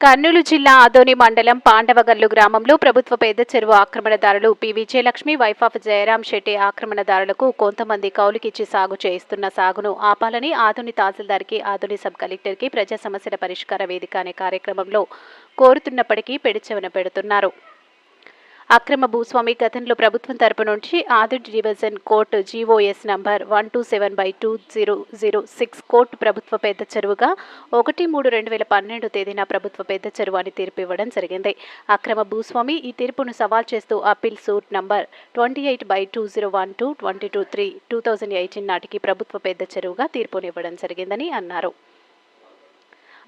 కర్నూలు జిల్లా ఆదోని మండలం పాండవగల్లు గ్రామంలో ప్రభుత్వ పేద చెరువు ఆక్రమణదారులు P. Vijayalakshmi wife of Jayaram Shetty ఆక్రమణదారులకు కొంతమంది కౌలుకిచ్చి సాగు చేయిస్తున్న సాగును ఆపాలని ఆదోని తహసీల్దార్కి ఆదోని సబ్ కలెక్టర్కి ప్రజా సమస్యల పరిష్కార వేదిక అనే కార్యక్రమంలో కోరుతున్నప్పటికీ పెడిచెవన పెడుతున్నారు. అక్రమ భూస్వామి గతంలో ప్రభుత్వం తరపు నుంచి audit division court GOs number one two seven by two zero zero six court ప్రభుత్వ పెద్ద చెరువుగా ఒకటి మూడు రెండు వేల పన్నెండు తేదీన ప్రభుత్వ పెద్ద చెరువు అని తీర్పు ఇవ్వడం జరిగింది. అక్రమ భూస్వామి ఈ తీర్పును సవాల్ చేస్తూ appeal suit number twenty eight by two zero one two twenty two three two thousand eighteen నాటికి ప్రభుత్వ పెద్ద చెరువుగా తీర్పునివ్వడం జరిగిందని అన్నారు.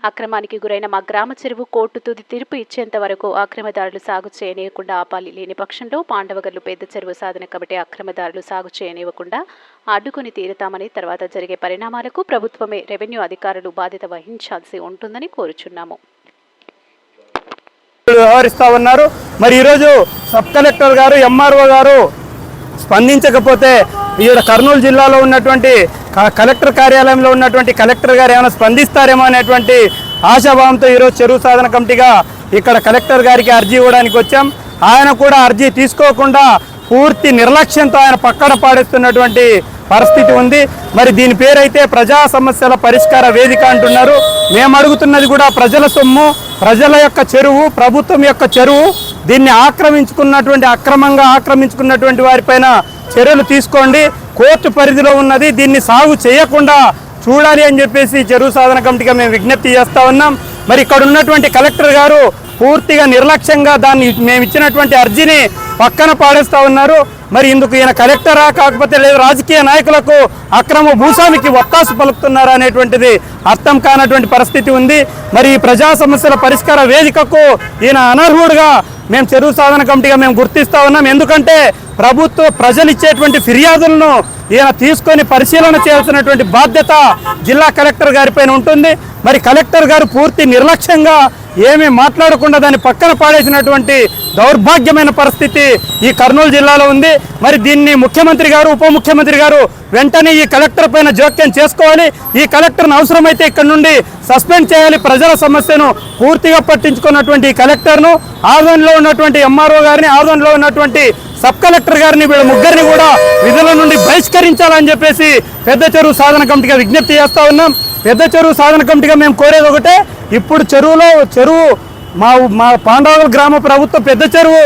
అక్రమానికి గురైన మా గ్రామ చెరువు కోర్టు తుది తీర్పు ఇచ్చేంత వరకు అక్రమదారులు సాగు చేయనీయకుండా ఆపాలి. లేని పక్షంలో పాండవగర్లు పెద్ద చెరువు సాధన కమిటీ అక్రమదారులు సాగు చేయనివ్వకుండా అడ్డుకుని తీరుతామని తర్వాత జరిగే పరిణామాలకు ప్రభుత్వమే రెవెన్యూ అధికారులు బాధ్యత వహించాల్సి ఉంటుందని కోరుచున్నాము. వ్యవహరిస్తా ఉన్నారు. మరి ఈరోజు సబ్ కలెక్టర్ గారు ఎంఆర్ఓ గారు స్పందించకపోతే ఈ కర్నూలు జిల్లాలో ఉన్నటువంటి క- కలెక్టర్ కార్యాలయంలో ఉన్నటువంటి కలెక్టర్ గారు ఏమైనా స్పందిస్తారేమో అనేటువంటి ఆశాభావంతో ఈరోజు చెరువు సాధన కమిటీగా ఇక్కడ కలెక్టర్ గారికి అర్జీ ఇవ్వడానికి వచ్చాం. ఆయన కూడా అర్జీ తీసుకోకుండా పూర్తి నిర్లక్ష్యంతో ఆయన పక్కన పాడేస్తున్నటువంటి పరిస్థితి ఉంది. మరి దీని పేరైతే ప్రజా సమస్యల పరిష్కార వేదిక అంటున్నారు. మేము అడుగుతున్నది కూడా ప్రజల సొమ్ము ప్రజల యొక్క చెరువు ప్రభుత్వం యొక్క చెరువు దీన్ని ఆక్రమించుకున్నటువంటి అక్రమంగా ఆక్రమించుకున్నటువంటి వారిపైన చర్యలు తీసుకోండి. కోర్టు పరిధిలో ఉన్నది. దీన్ని సాగు చేయకుండా చూడాలి అని చెప్పేసి చెరువు సాధన కమిటీగా మేము విజ్ఞప్తి చేస్తా ఉన్నాం. మరి ఇక్కడ ఉన్నటువంటి కలెక్టర్ గారు పూర్తిగా నిర్లక్ష్యంగా దాన్ని మేము ఇచ్చినటువంటి అర్జీని పక్కన పాడేస్తా ఉన్నారు. మరి ఇందుకు ఈయన కలెక్టరా? కాకపోతే లేదు రాజకీయ నాయకులకు అక్రమ భూస్వామికి ఒత్తాసు పలుకుతున్నారా అనేటువంటిది అర్థం కానటువంటి పరిస్థితి ఉంది. మరి ఈ ప్రజా సమస్యల పరిష్కార వేదికకు ఈయన అనర్హుడుగా మేము చెరువు సాధన కమిటీగా మేము గుర్తిస్తా ఉన్నాం. ఎందుకంటే ప్రభుత్వ ప్రజలు ఇచ్చేటువంటి ఫిర్యాదులను ఈయన తీసుకొని పరిశీలన చేయాల్సినటువంటి బాధ్యత జిల్లా కలెక్టర్ గారిపైన ఉంటుంది. మరి కలెక్టర్ గారు పూర్తి నిర్లక్ష్యంగా ఏమీ మాట్లాడకుండా దాన్ని పక్కన పాడేసినటువంటి దౌర్భాగ్యమైన పరిస్థితి ఈ కర్నూలు జిల్లాలో ఉంది. మరి దీన్ని ముఖ్యమంత్రి గారు ఉప ముఖ్యమంత్రి గారు వెంటనే ఈ కలెక్టర్ పైన జోక్యం చేసుకోవాలి. ఈ కలెక్టర్ను అవసరమైతే ఇక్కడ నుండి సస్పెండ్ చేయాలి. ప్రజల సమస్యను పూర్తిగా పట్టించుకున్నటువంటి ఈ కలెక్టర్ను ఆదోన్లో ఉన్నటువంటి ఎంఆర్ఓ గారిని ఆదోన్లో ఉన్నటువంటి సబ్ కలెక్టర్ గారిని వీళ్ళ ముగ్గురిని కూడా విధుల నుండి బహిష్కరించాలని చెప్పేసి పెద్ద చెరువు సాధన కమిటీగా విజ్ఞప్తి చేస్తూ ఉన్నాం. పెద్ద చెరువు సాధన కమిటీగా మేము కోరేది ఒకటే ఇప్పుడు చెరువులో చెరువు మా మా పాండవల గ్రామ ప్రభుత్వ పెద్ద చెరువు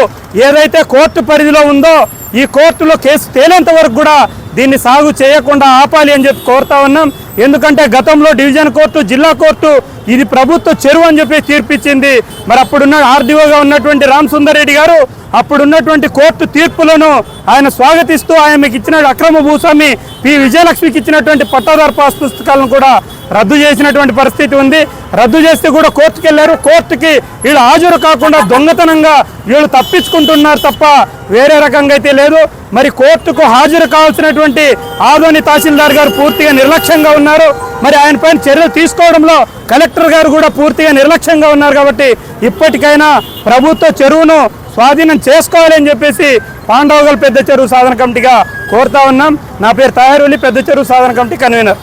ఏదైతే కోర్టు పరిధిలో ఉందో ఈ కోర్టులో కేసు తేలేంత వరకు కూడా దీన్ని సాగు చేయకుండా ఆపాలి అని చెప్పి కోరుతా ఉన్నాం. ఎందుకంటే గతంలో డివిజన్ కోర్టు జిల్లా కోర్టు ఇది ప్రభుత్వ చెరువు అని చెప్పి తీర్పిచ్చింది. మరి అప్పుడున్న ఆర్డీఓగా ఉన్నటువంటి రామ్ సుందర్ రెడ్డి గారు అప్పుడున్నటువంటి కోర్టు తీర్పులను ఆయన స్వాగతిస్తూ ఆయనకి ఇచ్చిన అక్రమ భూస్వామి పి. విజయలక్ష్మికి ఇచ్చినటువంటి పట్టాదారు పాస్ పుస్తకాలను కూడా రద్దు చేసినటువంటి పరిస్థితి ఉంది. రద్దు చేస్తే కూడా కోర్టుకి వెళ్ళారు కోర్టుకి వీళ్ళు హాజరు కాకుండా దొంగతనంగా వీళ్ళు తప్పించుకుంటున్నారు తప్ప వేరే రకంగా అయితే లేదు. మరి కోర్టుకు హాజరు కావాల్సినటువంటి ఆదోని తహసీల్దార్ గారు పూర్తిగా నిర్లక్ష్యంగా ఉన్నారు. మరి ఆయన పైన చర్యలు తీసుకోవడంలో కలెక్టర్ గారు కూడా పూర్తిగా నిర్లక్ష్యంగా ఉన్నారు కాబట్టి ఇప్పటికైనా ప్రభుత్వ చెరువును స్వాధీనం చేసుకోవాలి అని చెప్పేసి పాండవగల్ పెద్ద చెరువు సాధన కమిటీగా కోరుతా ఉన్నాం. నా పేరు తయారులి పెద్ద చెరువు సాధన కమిటీ కన్వీనర్.